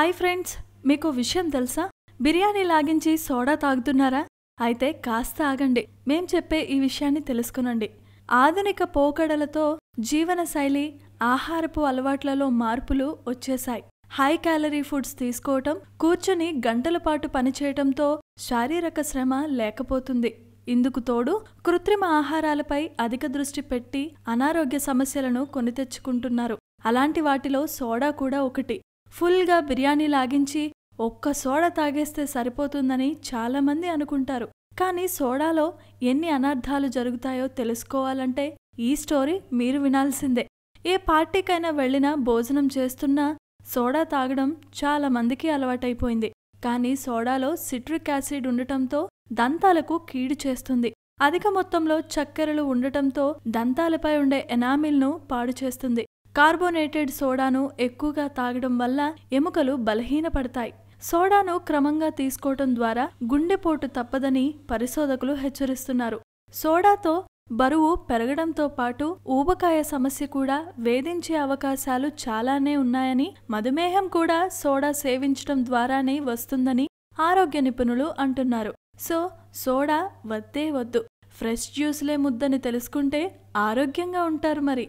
Hi friends మీకు విషయం తెలుసా? బిర్యానీ లాగించి సోడా తాగుతున్నారా? అయితే కాస్త ఆగండి మేం చెప్పే ఈ విషయాన్ని తెలుసుకునండి. ఆధునిక పోకడలతో జీవనశైలి ఆహారపు అలవాట్లలో మార్పులు వచ్చేశాయి. హై క్యాలరీ ఫుడ్స్ తీసుకోవటం కూర్చొని గంటల పాటు పనిచేయటంతో శారీరక శ్రమ లేకపోతుంది. ఇందుకు తోడు కృత్రిమ ఆహారాలపై అధిక దృష్టి పెట్టి అనారోగ్య సమస్యలను కొని తెచ్చుకుంటున్నారు. అలాంటి వాటిలో సోడా కూడా ఒకటి. ఫుల్గా బిర్యానీ లాగించి ఒక్క సోడా తాగేస్తే సరిపోతుందని చాలామంది అనుకుంటారు. కానీ సోడాలో ఎన్ని అనర్థాలు జరుగుతాయో తెలుసుకోవాలంటే ఈ స్టోరీ మీరు వినాల్సిందే. ఏ పార్టీకైనా వెళ్ళినా భోజనం చేస్తున్నా సోడా తాగడం చాలా మందికి అలవాటైపోయింది. కానీ సోడాలో సిట్రిక్ యాసిడ్ ఉండటంతో దంతాలకు కీడు చేస్తుంది. అధిక మొత్తంలో చక్కెరలు ఉండటంతో దంతాలపై ఉండే ఎనామిల్ను పాడు చేస్తుంది. కార్బోనేటెడ్ సోడాను ఎక్కువగా తాగడం వల్ల ఎముకలు బలహీనపడతాయి. సోడాను క్రమంగా తీసుకోవటం ద్వారా గుండెపోటు తప్పదని పరిశోధకులు హెచ్చరిస్తున్నారు. సోడాతో బరువు పెరగడంతో పాటు ఊబకాయ సమస్య కూడా వేధించే అవకాశాలు చాలానే ఉన్నాయని మధుమేహం కూడా సోడా సేవించడం ద్వారానే వస్తుందని ఆరోగ్య నిపుణులు అంటున్నారు. సో సోడా వద్దే వద్దు. ఫ్రెష్ జ్యూస్లే ముద్దని తెలుసుకుంటే ఆరోగ్యంగా ఉంటారు మరి.